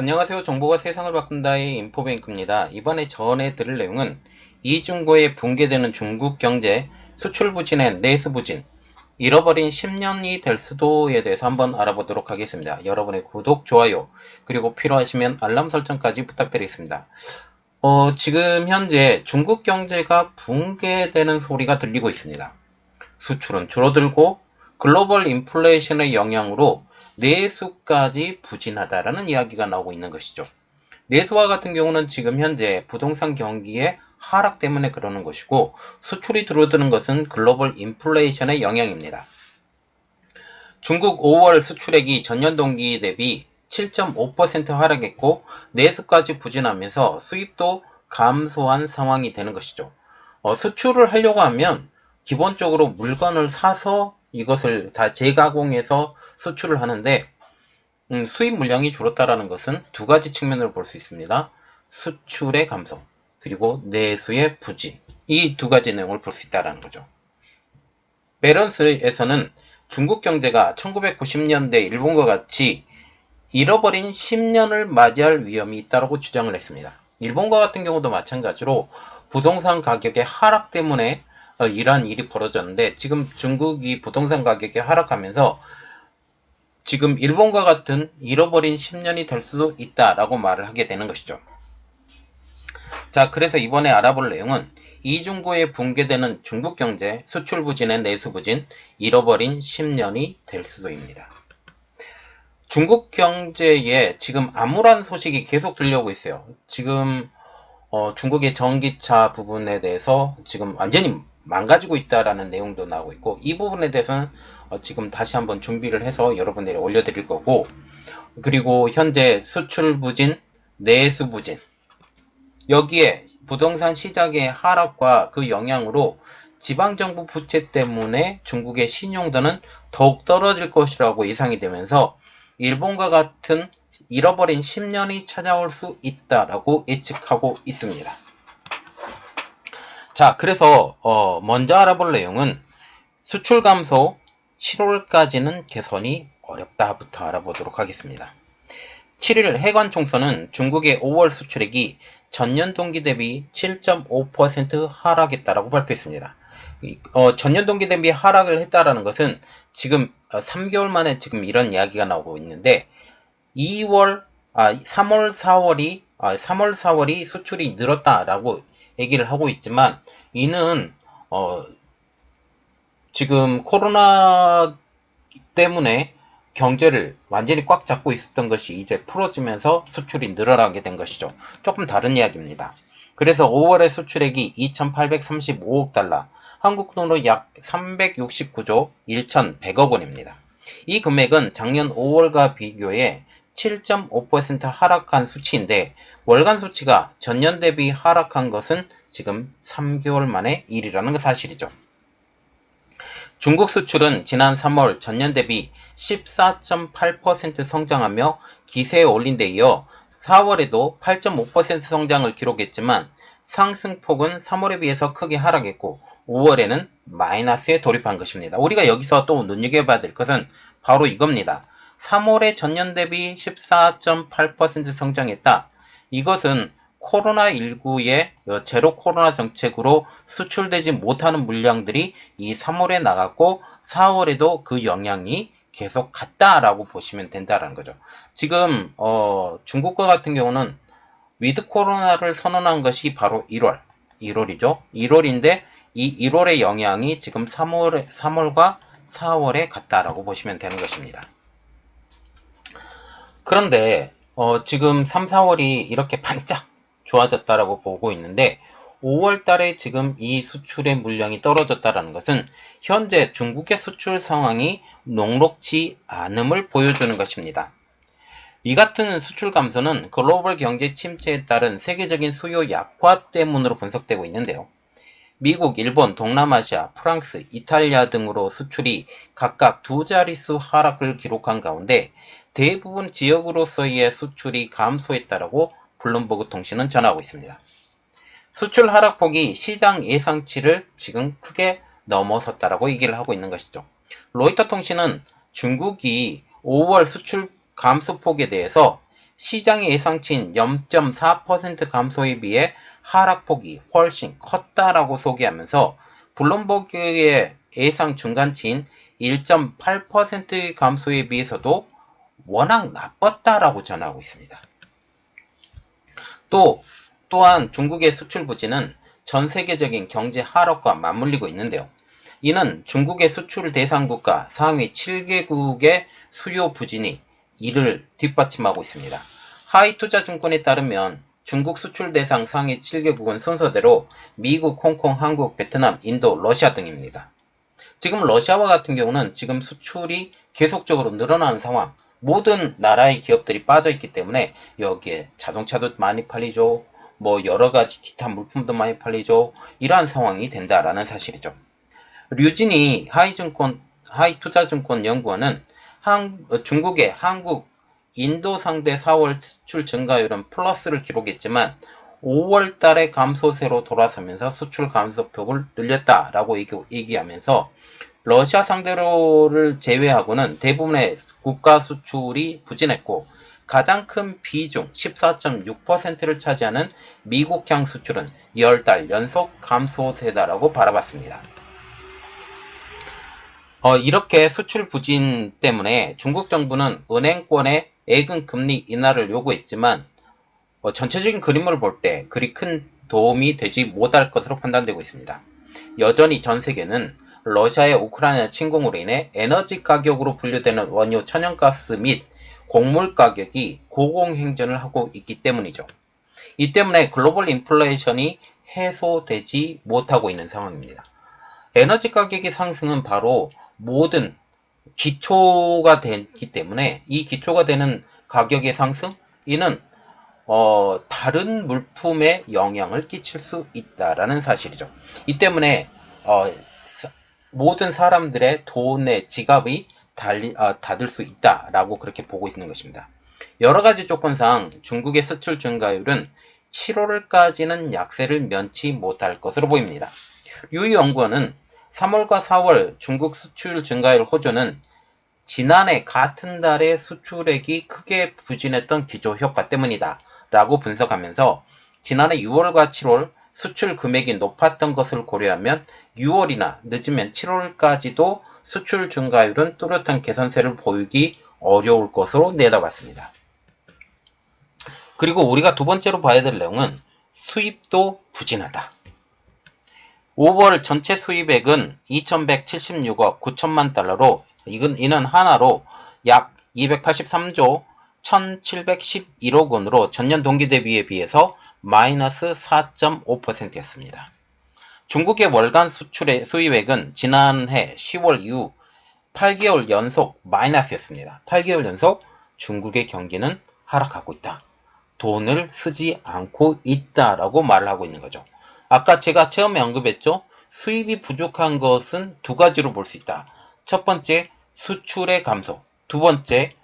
안녕하세요. 정보가 세상을 바꾼다의 인포뱅크입니다. 이번에 전해드릴 내용은 이중고에 붕괴되는 중국 경제, 수출 부진의 내수 부진, 잃어버린 10년이 될 수도에 대해서 한번 알아보도록 하겠습니다. 여러분의 구독, 좋아요, 그리고 필요하시면 알람 설정까지 부탁드리겠습니다. 어, 지금 현재 중국 경제가 붕괴되는 소리가 들리고 있습니다. 수출은 줄어들고 글로벌 인플레이션의 영향으로 내수까지 부진하다라는 이야기가 나오고 있는 것이죠. 내수와 같은 경우는 지금 현재 부동산 경기의 하락 때문에 그러는 것이고 수출이 줄어드는 것은 글로벌 인플레이션의 영향입니다. 중국 5월 수출액이 전년 동기 대비 7.5% 하락했고 내수까지 부진하면서 수입도 감소한 상황이 되는 것이죠. 어, 수출을 하려고 하면 기본적으로 물건을 사서 이것을 다 재가공해서 수출을 하는데 음, 수입 물량이 줄었다라는 것은 두 가지 측면으로 볼 수 있습니다. 수출의 감소 그리고 내수의 부진 이 두 가지 내용을 볼 수 있다라는 거죠. 베런스에서는 중국 경제가 1990년대 일본과 같이 잃어버린 10년을 맞이할 위험이 있다고 주장을 했습니다. 일본과 같은 경우도 마찬가지로 부동산 가격의 하락 때문에 어, 이러한 일이 벌어졌는데 지금 중국이 부동산 가격이 하락하면서 지금 일본과 같은 잃어버린 10년이 될 수도 있다라고 말을 하게 되는 것이죠. 자, 그래서 이번에 알아볼 내용은 이중고에 붕괴되는 중국 경제, 수출 부진의 내수 부진, 잃어버린 10년이 될 수도입니다. 중국 경제에 지금 암울한 소식이 계속 들려오고 있어요. 지금 어, 중국의 전기차 부분에 대해서 지금 완전히 망가지고 있다라는 내용도 나오고 있고 이 부분에 대해서는 어, 지금 다시 한번 준비를 해서 여러분들이 올려드릴 거고 그리고 현재 수출 부진, 내수 부진 여기에 부동산 시장의 하락과 그 영향으로 지방정부 부채 때문에 중국의 신용도는 더욱 떨어질 것이라고 예상이 되면서 일본과 같은 잃어버린 10년이 찾아올 수 있다라고 예측하고 있습니다. 자, 그래서 어, 먼저 알아볼 내용은 수출 감소 7월까지는 개선이 어렵다부터 알아보도록 하겠습니다. 7일 해관 총선은 중국의 5월 수출액이 전년 동기 대비 7.5% 하락했다라고 발표했습니다. 어, 전년 동기 대비 하락을 했다라는 것은 지금 3개월 만에 지금 이런 이야기가 나오고 있는데 2월, 아, 3월, 4월이 아, 3월, 4월이 수출이 늘었다라고 얘기를 하고 있지만 이는 어, 지금 코로나 때문에 경제를 완전히 꽉 잡고 있었던 것이 이제 풀어지면서 수출이 늘어나게 된 것이죠. 조금 다른 이야기입니다. 그래서 5월의 수출액이 2,835억 달러, 한국 돈으로 약 369조 1,100억 원입니다. 이 금액은 작년 5월과 비교해 7.5% 하락한 수치인데 월간 수치가 전년 대비 하락한 것은 지금 3개월 만의 일이라는 것 사실이죠. 중국 수출은 지난 3월 전년 대비 14.8% 성장하며 기세에 올린 데 이어 4월에도 8.5% 성장을 기록했지만 상승폭은 3월에 비해서 크게 하락했고 5월에는 마이너스에 돌입한 것입니다. 우리가 여기서 또 눈여겨봐야 될 것은 바로 이겁니다. 3월에 전년 대비 14.8% 성장했다. 이것은 코로나19의 제로 코로나 정책으로 수출되지 못하는 물량들이 이 3월에 나갔고 4월에도 그 영향이 계속 갔다라고 보시면 된다라는 거죠. 지금 어, 중국과 같은 경우는 위드 코로나를 선언한 것이 바로 1월, 1월이죠. 1월인데 이 1월의 영향이 지금 3월, 3월과 4월에 갔다라고 보시면 되는 것입니다. 그런데 어, 지금 3, 4월이 이렇게 반짝 좋아졌다라고 보고 있는데 5월 달에 지금 이 수출의 물량이 떨어졌다라는 것은 현재 중국의 수출 상황이 녹록지 않음을 보여주는 것입니다. 이 같은 수출 감소는 글로벌 경제 침체에 따른 세계적인 수요 약화 때문으로 분석되고 있는데요. 미국, 일본, 동남아시아, 프랑스, 이탈리아 등으로 수출이 각각 두 자릿수 하락을 기록한 가운데 대부분 지역으로서의 수출이 감소했다라고 블룸버그 통신은 전하고 있습니다. 수출 하락폭이 시장 예상치를 지금 크게 넘어섰다라고 얘기를 하고 있는 것이죠. 로이터 통신은 중국이 5월 수출 감소폭에 대해서 시장의 예상치인 0.4% 감소에 비해 하락폭이 훨씬 컸다라고 소개하면서 블룸버그의 예상 중간치인 1.8%의 감소에 비해서도 워낙 나빴다라고 전하고 있습니다. 또 또한 중국의 수출 부진은 전 세계적인 경제 하락과 맞물리고 있는데요. 이는 중국의 수출 대상 국가 상위 7개국의 수요 부진이 이를 뒷받침하고 있습니다. 하이투자증권에 따르면 중국 수출 대상 상위 7개국은 순서대로 미국, 홍콩, 한국, 베트남, 인도, 러시아 등입니다. 지금 러시아와 같은 경우는 지금 수출이 계속적으로 늘어나는 상황, 모든 나라의 기업들이 빠져 있기 때문에 여기에 자동차도 많이 팔리죠. 뭐 여러 가지 기타 물품도 많이 팔리죠. 이러한 상황이 된다라는 사실이죠. 류진이 하이증권, 하이투자증권 연구원은 한, 어, 중국의 한국, 인도 상대 4월 수출 증가율은 플러스를 기록했지만 5월 달에 감소세로 돌아서면서 수출 감소폭을 늘렸다라고 얘기, 얘기 하면서 러시아 상대로를 제외하고는 대부분의 국가 수출이 부진했고 가장 큰 비중 14.6%를 차지하는 미국향 수출은 10달 연속 감소세다라고 바라봤습니다. 어, 이렇게 수출 부진 때문에 중국 정부는 은행권의 예금 금리 인하를 요구했지만 어, 전체적인 그림을 볼 때 그리 큰 도움이 되지 못할 것으로 판단되고 있습니다. 여전히 전 세계는 러시아의 우크라이나 침공으로 인해 에너지 가격으로 분류되는 원유 천연가스 및 곡물 가격이 고공행진을 하고 있기 때문이죠. 이 때문에 글로벌 인플레이션이 해소되지 못하고 있는 상황입니다. 에너지 가격의 상승은 바로 모든 기초가 되기 때문에 이 기초가 되는 가격의 상승 이는 어, 다른 물품에 영향을 끼칠 수 있다라는 사실이죠. 이 때문에 어, 사, 모든 사람들의 돈의 지갑이 달리, 아, 닫을 수 있다라고 그렇게 보고 있는 것입니다. 여러 가지 조건상 중국의 수출 증가율은 7월까지는 약세를 면치 못할 것으로 보입니다. 유 연구원은 3월과 4월 중국 수출 증가율 호조는 지난해 같은 달에 수출액이 크게 부진했던 기조 효과 때문이다 라고 분석하면서 지난해 6월과 7월 수출 금액이 높았던 것을 고려하면 6월이나 늦으면 7월까지도 수출 증가율은 뚜렷한 개선세를 보이기 어려울 것으로 내다봤습니다. 그리고 우리가 두 번째로 봐야 될 내용은 수입도 부진하다. 5월 전체 수입액은 2176억 9천만 달러로 이건 이는 하나로 약 283조 1711억 원으로 전년 동기 대비에 비해서 마이너스 4.5%였습니다. 중국의 월간 수출의 수입액은 지난해 10월 이후 8개월 연속 마이너스였습니다. 8개월 연속 중국의 경기는 하락하고 있다. 돈을 쓰지 않고 있다라고 말을 하고 있는 거죠. 아까 제가 처음에 언급했죠. 수입이 부족한 것은 두 가지로 볼 수 있다. 첫 번째, 수출의 감소. 두 번째,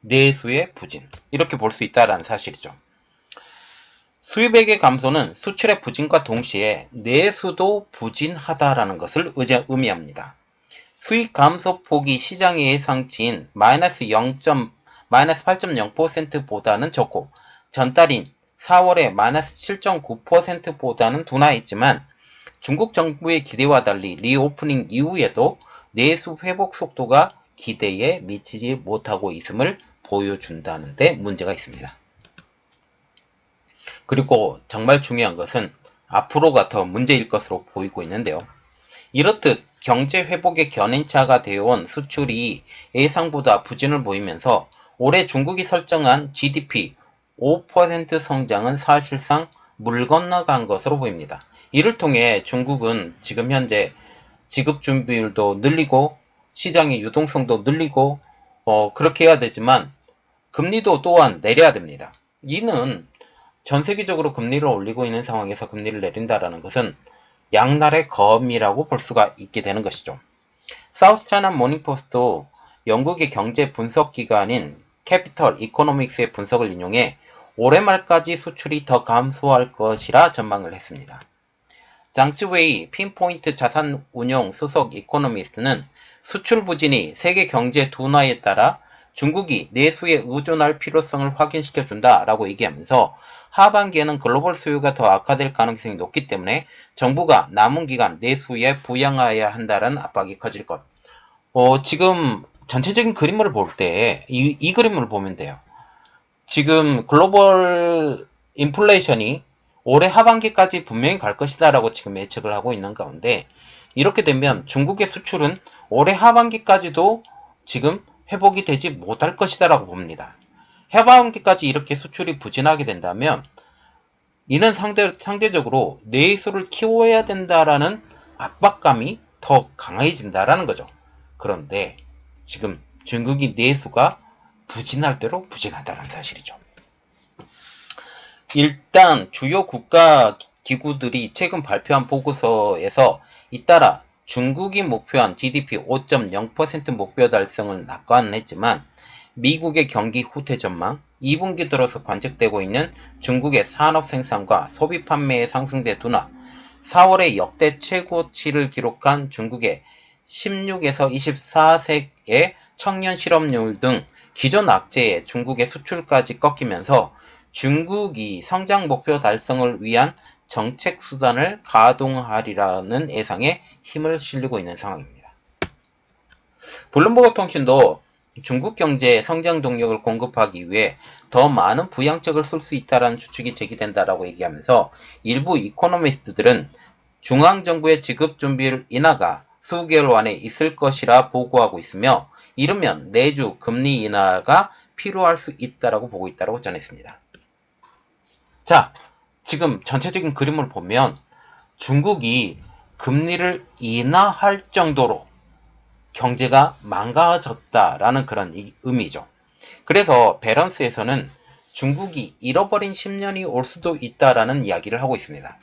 내수의 부진. 이렇게 볼 수 있다라는 사실이죠. 수입액의 감소는 수출의 부진과 동시에 내수도 부진하다라는 것을 의미합니다. 수입 감소 폭이 시장의 예상치인 마이너스 0. 마이너스 8.0%보다는 적고 전달인 4월에 마이너스 7.9%보다는 둔화했지만 중국 정부의 기대와 달리 리오프닝 이후에도 내수 회복 속도가 기대에 미치지 못하고 있음을 보여준다는데 문제가 있습니다. 그리고 정말 중요한 것은 앞으로가 더 문제일 것으로 보이고 있는데요. 이렇듯 경제 회복의 견인차가 되어온 수출이 예상보다 부진을 보이면서 올해 중국이 설정한 GDP 5% 성장은 사실상 물 건너간 것으로 보입니다. 이를 통해 중국은 지금 현재 지급 준비율도 늘리고 시장의 유동성도 늘리고 어, 그렇게 해야 되지만 금리도 또한 내려야 됩니다. 이는 전 세계적으로 금리를 올리고 있는 상황에서 금리를 내린다라는 것은 양날의 검이라고 볼 수가 있게 되는 것이죠. 사우스차이나 모닝포스트 영국의 경제 분석 기관인 캐피털 이코노믹스의 분석을 인용해 올해 말까지 수출이 더 감소할 것이라 전망을 했습니다. 장츠웨이 핀포인트 자산운용 수석 이코노미스트는 수출 부진이 세계 경제 둔화에 따라 중국이 내수에 의존할 필요성을 확인시켜 준다 라고 얘기하면서 하반기에는 글로벌 수요가 더 악화될 가능성이 높기 때문에 정부가 남은 기간 내수에 부양해야 한다는 압박이 커질 것. 어, 지금 전체적인 그림을 볼 때이이 그림을 보면 돼요. 지금 글로벌 인플레이션이 올해 하반기까지 분명히 갈 것이다라고 지금 예측을 하고 있는 가운데 이렇게 되면 중국의 수출은 올해 하반기까지도 지금 회복이 되지 못할 것이다라고 봅니다. 하반기까지 이렇게 수출이 부진하게 된다면 이는 상대, 상대적으로 내수를 키워야 된다라는 압박감이 더 강해진다라는 거죠. 그런데 지금 중국이 내수가 부진할 대로 부진하다는 사실이죠. 일단 주요 국가 기구들이 최근 발표한 보고서에서 잇따라 중국이 목표한 GDP 5.0% 목표 달성을 낙관했지만 미국의 경기 후퇴 전망, 2분기 들어서 관측되고 있는 중국의 산업 생산과 소비 판매의 상승세 둔화, 4월에 역대 최고치를 기록한 중국의 16에서 24세의 청년 실업률 등 기존 악재에 중국의 수출까지 꺾이면서 중국이 성장 목표 달성을 위한 정책 수단을 가동하리라는 예상에 힘을 실리고 있는 상황입니다. 블룸버그 통신도 중국 경제의 성장 동력을 공급하기 위해 더 많은 부양책을 쓸 수 있다는 추측이 제기된다라고 얘기하면서 일부 이코노미스트들은 중앙정부의 지급 준비를 인하가 수개월 안에 있을 것이라 보고하고 있으며 이르면 내주 금리 인하가 필요할 수 있다라고 보고 있다라고 전했습니다. 자, 지금 전체적인 그림을 보면 중국이 금리를 인하할 정도로 경제가 망가졌다라는 그런 의미죠. 그래서 밸런스에서는 중국이 잃어버린 10년이 올 수도 있다라는 이야기를 하고 있습니다.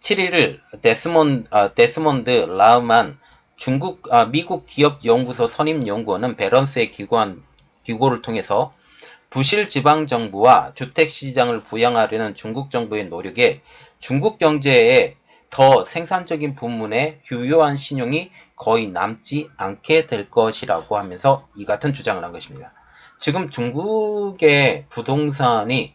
7일을 데스몬, 아, 데스몬드 라우만 중국, 아, 미국 기업 연구소 선임 연구원은 밸런스의 기관, 기고를 통해서 부실 지방 정부와 주택 시장을 부양하려는 중국 정부의 노력에 중국 경제에 더 생산적인 부문에 유효한 신용이 거의 남지 않게 될 것이라고 하면서 이 같은 주장을 한 것입니다. 지금 중국의 부동산이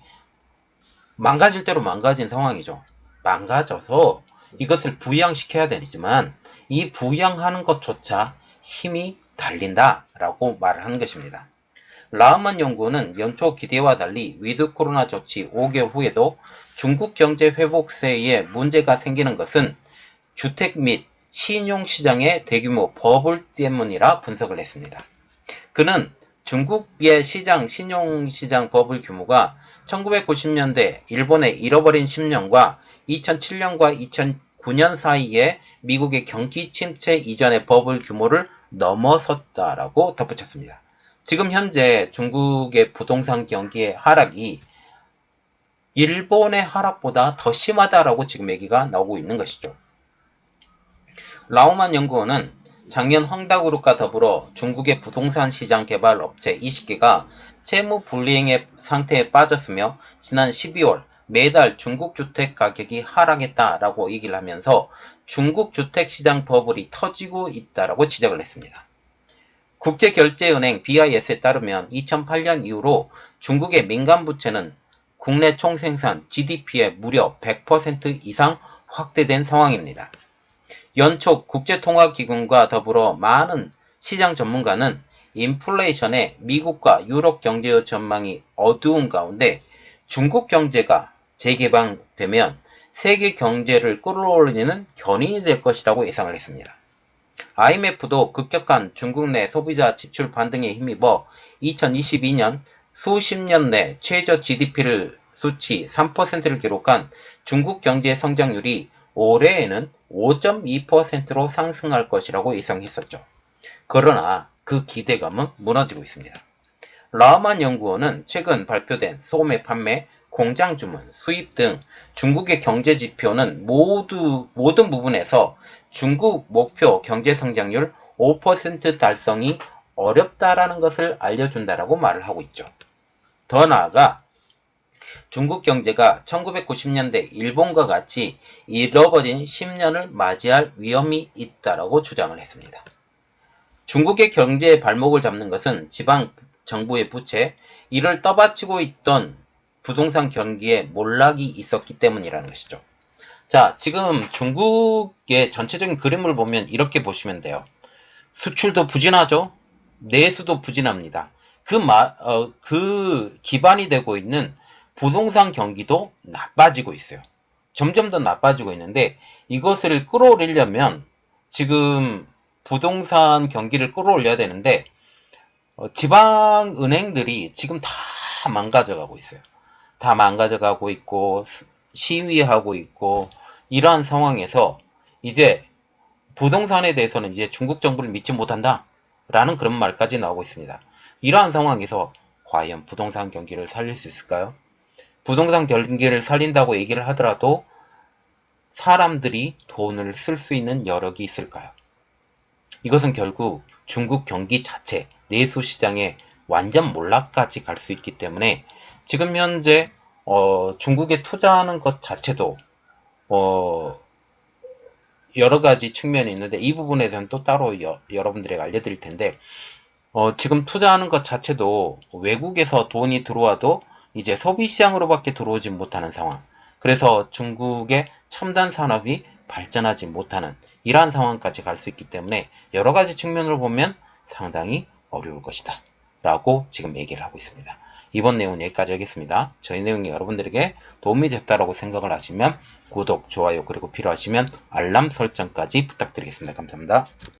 망가질 대로 망가진 상황이죠. 망가져서 이것을 부양시켜야 되지만 이 부양하는 것조차 힘이 달린다 라고 말을 하는 것입니다. 라흐만 연구원은 연초 기대와 달리 위드 코로나 조치 5개월 후에도 중국 경제 회복세에 문제가 생기는 것은 주택 및 신용시장의 대규모 버블 때문이라 분석을 했습니다. 그는 중국의 시장, 신용시장 버블 규모가 1990년대 일본의 잃어버린 10년과 2007년과 2009년 사이에 미국의 경기 침체 이전의 버블 규모를 넘어섰다라고 덧붙였습니다. 지금 현재 중국의 부동산 경기의 하락이 일본의 하락보다 더 심하다라고 지금 얘기가 나오고 있는 것이죠. 라우만 연구원은 작년 황다그룹과 더불어 중국의 부동산 시장 개발 업체 20개가 채무 불이행의 상태에 빠졌으며 지난 12월 매달 중국 주택 가격이 하락했다라고 얘기를 하면서 중국 주택 시장 버블이 터지고 있다라고 지적을 했습니다. 국제결제은행 BIS에 따르면 2008년 이후로 중국의 민간 부채는 국내 총생산 GDP의 무려 100% 이상 확대된 상황입니다. 연초 국제통화기금과 더불어 많은 시장 전문가는 인플레이션의 미국과 유럽 경제 전망이 어두운 가운데 중국 경제가 재개방되면 세계 경제를 끌어올리는 견인이 될 것이라고 예상을 했습니다. IMF도 급격한 중국 내 소비자 지출 반등에 힘입어 2022년 수십 년 내 최저 GDP를 수치 3%를 기록한 중국 경제 성장률이 올해에는 5.2%로 상승할 것이라고 예상했었죠. 그러나 그 기대감은 무너지고 있습니다. 라만 연구원은 최근 발표된 소매 판매, 공장 주문, 수입 등 중국의 경제 지표는 모두 모든 부분에서 중국 목표 경제 성장률 5% 달성이 어렵다라는 것을 알려준다라고 말을 하고 있죠. 더 나아가 중국 경제가 1990년대 일본과 같이 잃어버린 10년을 맞이할 위험이 있다라고 주장을 했습니다. 중국의 경제의 발목을 잡는 것은 지방 정부의 부채, 이를 떠받치고 있던 부동산 경기에 몰락이 있었기 때문이라는 것이죠. 자, 지금 중국의 전체적인 그림을 보면 이렇게 보시면 돼요. 수출도 부진하죠? 내수도 부진합니다. 그, 마, 어, 그 기반이 되고 있는 부동산 경기도 나빠지고 있어요. 점점 더 나빠지고 있는데 이것을 끌어올리려면 지금 부동산 경기를 끌어올려야 되는데 어, 지방 은행들이 지금 다 망가져가고 있어요. 다 망가져가고 있고 시위하고 있고 이러한 상황에서 이제 부동산에 대해서는 이제 중국 정부를 믿지 못한다 라는 그런 말까지 나오고 있습니다. 이러한 상황에서 과연 부동산 경기를 살릴 수 있을까요? 부동산 경기를 살린다고 얘기를 하더라도 사람들이 돈을 쓸 수 있는 여력이 있을까요? 이것은 결국 중국 경기 자체, 내수 시장의 완전 몰락까지 갈 수 있기 때문에 지금 현재 어, 중국에 투자하는 것 자체도 어, 여러 가지 측면이 있는데 이 부분에 대해서는 또 따로 여, 여러분들에게 알려드릴 텐데 어, 지금 투자하는 것 자체도 외국에서 돈이 들어와도 이제 소비 시장으로밖에 들어오지 못하는 상황. 그래서 중국의 첨단 산업이 발전하지 못하는 이러한 상황까지 갈 수 있기 때문에 여러 가지 측면으로 보면 상당히 어려울 것이다. 라고 지금 얘기를 하고 있습니다. 이번 내용은 여기까지 하겠습니다. 저희 내용이 여러분들에게 도움이 됐다라고 생각을 하시면 구독, 좋아요, 그리고 필요하시면 알람 설정까지 부탁드리겠습니다. 감사합니다.